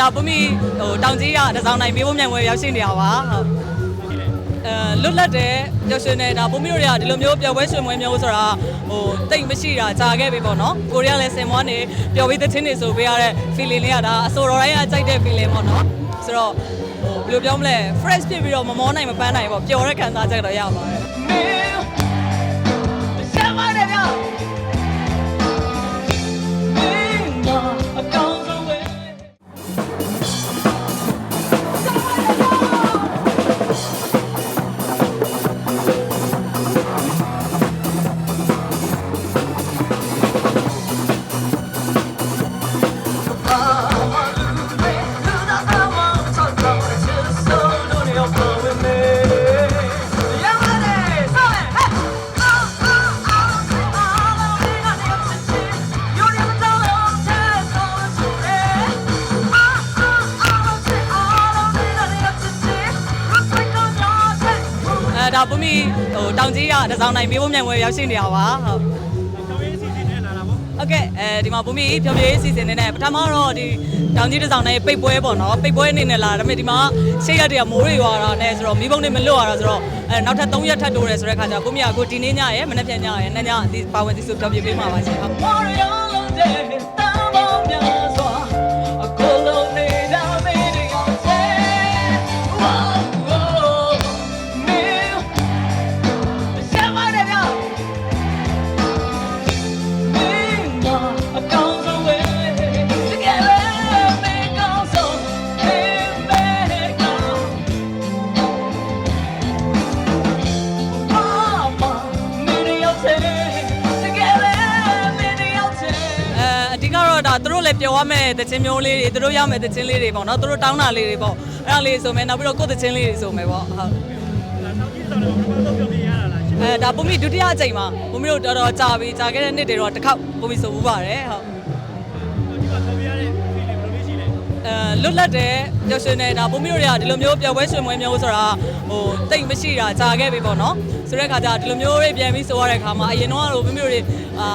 ဒါပုံမီဟိုတောင်ကြီးကတစောင်းနိုင်ပေးဖို့မြန်ဝဲရောက်ရှိနေတာပါဟုတ်အဲလွတ်လပ်တယ်ပျော်ရွှင်တယ်ဒါပုံမီတို့တွေကဒီလိုမျိုးပျော်ပွဲရွှင်ပွဲမျိုးဆိုတာဟိုတိတ်မရှိတာကြာခဲ့ပြီပေါ့နော်ကိုရီးယားလည်းစင်မွားနေပျော်ပြီးတဲ့ချင်းတွေဆိုပေးရတဲ့ feeling လေးကဒါအဆိုတော်တိုင်းကကြိုက်တဲ့ feeling ပေါ့နော်ဆိုတော့ဟိုဘယ်လိုပြောမလဲ fresh ဖြစ်ပြီးတော့မမောနိုင်မပန်းနိုင်ပေါ့ပျော်တဲ့ခံစားချက်တော့ရပါတယ် ဒါပမိဟိုတောင်ကြီးရတစောင်းနိုင်မေးဖို့မြန်ဝဲရောက်ရှိနေတာပါဟုတ်ဟုတ်ကဲ့အဲဒီမှာဘုမီဖြော်ဖြေးအစီအစဉ်နဲ့ပထမတော့ဒီတောင်ကြီးတစောင်းနဲ့ပိတ်ပွဲပေါ့နော်ပိတ်ပွဲအနေနဲ့လာဒါပေမဲ့ဒီမှာရှေ့ရက်တရမိုးတွေရွာတာနဲ့ဆိုတော့မီးပုံးတွေမလွတ်ရတာဆိုတော့အဲနောက်ထပ်3ရက်ထပ်တိုးတယ်ဆိုတဲ့ခါကျတော့ဘုမီကကိုဒီနေ့ညရယ်မနေ့ပြန်ညရယ်နေ့ညဒီပါဝင်ဒီစုဖြော်ဖြေးပေးမှာပါရှင်ဟုတ် အဲအဓိကတော့ဒါသူတို့လည်းပြောရမယ်တခြင်းမျိုးလေးတွေသူတို့ရမယ်တခြင်းလေးတွေပေါ့နော်သူတို့တောင်းတာလေးတွေပေါ့အဲ့ဒါလေးဆိုမယ်နောက်ပြီးတော့ကိုယ်တခြင်းလေးတွေဆိုမယ်ပေါ့ဟုတ်အဲဒါပုံမီဒုတိယအကြိမ်မှာပုံမီတို့တော်တော်ကြာပြီကြာခဲ့တဲ့နှစ်တွေတော့တစ်ခေါက်ပုံမီဆိုဘူးပါတယ်ဟုတ် လွတ်လပ်တယ်ပျော်ရွှင်တယ်ဒါပုံမီတို့တွေကဒီလိုမျိုးပျော်ပွဲရွှင်ပွဲမျိုးဆိုတာဟိုတိတ်မရှိတာကြာခဲ့ပြီပေါ့နော်ဆိုတဲ့ခါကျဒီလိုမျိုးတွေပြန်ပြီးဆိုရတဲ့ခါမှာအရင်တော့ပုံမီတို့တွေအာ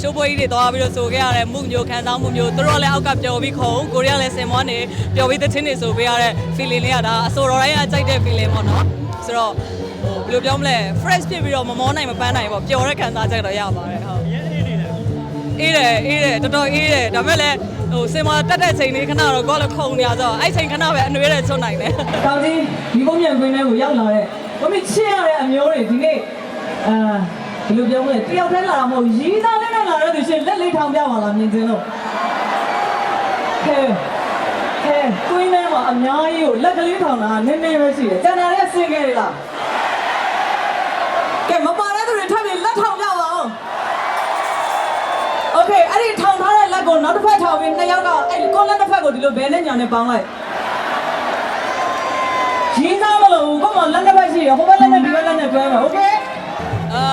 ရှိုးပွဲကြီးတွေသွားပြီးတော့ဆိုခဲ့ရတဲ့မှုမျိုးခံစားမှုမျိုးသူတို့ကလည်းအောက်ကပျော်ပြီးခုံကိုရီးယားလည်းစင်မွားနေပျော်ပြီးတဲ့ချင်းတွေဆိုပေးရတဲ့ feeling လေးကဒါအဆိုတော်တိုင်းကကြိုက်တဲ့ feeling ပေါ့နော်ဆိုတော့ဟိုဘယ်လိုပြောမလဲ fresh ဖြစ်ပြီးတော့မမောနိုင်မပန်းနိုင်ပေါ့ပျော်တဲ့ခံစားချက်တော့ရပါတယ်ဟုတ်အေးတယ်အေးတယ်တော်တော်အေးတယ်ဒါပေမဲ့လည်း ဟိုစင်မတက်တဲ့ချိန်လေးခဏတော့ကိုကလည်းခုံနေရဆိုတော့အဲ့ချိန်ခဏပဲအနှွေးတဲ့ချွတ်နိုင်တယ်တောင်ကြီးဒီပုံမြန်ကွင်းထဲကိုရောက်လာတဲ့ဘမချစ်ရတဲ့အမျိုးတွေဒီနေ့အာဘယ်လိုပြောမလဲတယောက်တည်းလာတာမဟုတ်ရီးသားလေးနဲ့လာတဲ့သူရှင်လက်လေးထောင်ပြပါလားမြင်ချင်းလို့ကဲကဲကွင်းထဲမှာအများကြီးကိုလက်ကလေးထောင်တာနည်းနည်းပဲရှိတယ်ကျန်တာလည်းဆင်းခဲ့ရလားကဲမ က်ကိုနောက်တစ်ဖက်ထောင်ပြီးနှစ်ယောက်ကအဲ့ကိုလက်တစ်ဖက်ကိုဒီလိုဘဲနဲ့ညာနဲ့ပေါင်းလိုက် ရင်းသားမလို့ကိုမလက်နှစ်ဖက်ရှိရဟိုဘက်လက်နဲ့ဒီဘက်လက်နဲ့တွဲမယ်โอเค အဲ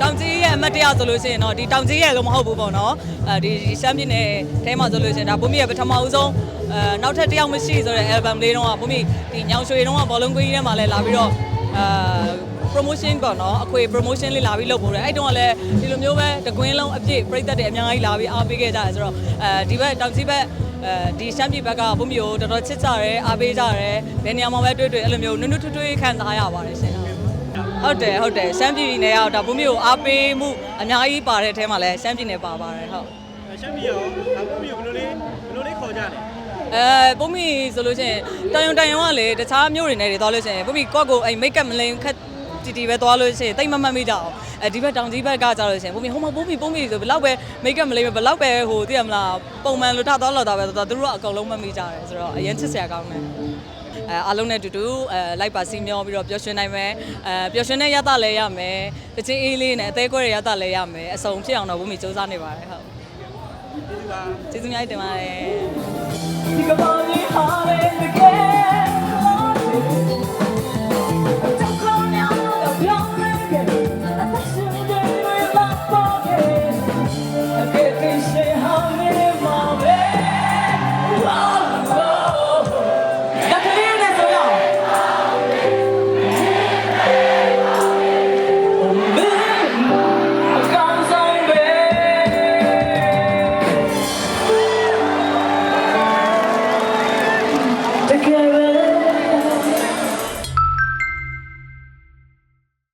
တောင်ကြီးရဲ့အမတ်တရဆိုလို့ရှိရင်တော့ဒီတောင်ကြီးရဲ့လို့မဟုတ်ဘူးပေါ့နော်အဲဒီရှမ်းပြည်နယ်ထဲမှာဆိုလို့ရှိရင်ဒါဘုံမီရဲ့ပထမဦးဆုံးအဲနောက်ထပ်တစ်ယောက်မရှိဆိုတဲ့ album လေးတော့ဘုံမီဒီညောင်ရွှေတုံးကဘောလုံးကွင်းကြီးထဲမှာလည်းလာပြီးတော့အဲ promotion ပေါ့နော်အခွေ promotion လေးလာပြီးလုပ်ပို့တယ်အဲ့တုန်းကလည်းဒီလိုမျိုးပဲတကွင်းလုံးအပြည့်ပြိသက်တွေအများကြီးလာပြီးအားပေးခဲ့ကြတယ်ဆိုတော့အဲဒီဘက်တောင်ကြီးဘက်အဲဒီရှမ်းပြည်ဘက်ကဘုံမီကိုတော်တော်ချစ်ကြတယ်အားပေးကြတယ်ဘယ်နေရာမှာပဲတွေ့တွေ့အဲ့လိုမျိုးနွတ်နွတ်ထွတ်ထွတ်ခံစားရပါတယ်ရှင်ဟုတ်တယ်ဟုတ်တယ်ရှမ်းပြည်နယ်ရောက်ဒါဘုံမျိုးအားပေးမှုအများကြီးပါတဲ့အထဲမှာလည်းရှမ်းပြည်နယ်ပါပါတယ်ဟုတ်ရှမ်းပြည်ရောဒါပုံမျိုးဘယ်လိုလေးဘယ်လိုလေးခေါ်ကြလဲအဲဘုံမီဆိုလို့ရှိရင်တန်ယုံတန်ယုံကလေတခြားမြို့တွေနဲ့တွေသွားလို့ရှိရင်ဘုံမီကော့ကိုအဲ့မိတ်ကပ်မလိန်ခက် တီတီပဲသွားလို့ရှိရင်တိတ်မမှတ်မိကြအောင်အဲဒီဘက်တောင်ကြီးဘက်ကကြလို့ရှိရင်ဘုံမီဟိုမှာဘုံမီဘုံမီဆိုဘယ်လောက်ပဲမိတ်ကပ်မလိန်ပဲဘယ်လောက်ပဲဟိုသိရမလားပုံမှန်လိုထသွားလောက်တာပဲဆိုတော့သူတို့ကအကုန်လုံးမှတ်မိကြတယ်ဆိုတော့အရင်ချစ်စရာကောင်းတယ်အဲအားလုံးနဲ့အတူတူအဲလိုက်ပါစီမျောပြီးတော့ပျော်ရွှင်နိုင်မယ်အဲပျော်ရွှင်တဲ့ရသလည်းရမယ်တချင်းအေးလေးနဲ့အသေးကွဲတဲ့ရသလည်းရမယ်အစုံဖြစ်အောင်တော့ဘုံမီစူးစမ်းနေပါတယ်ဟုတ်ဒီပါကျေးဇူးအများကြီးတင်ပါတယ်ဒီကဘာလေးဟာလေ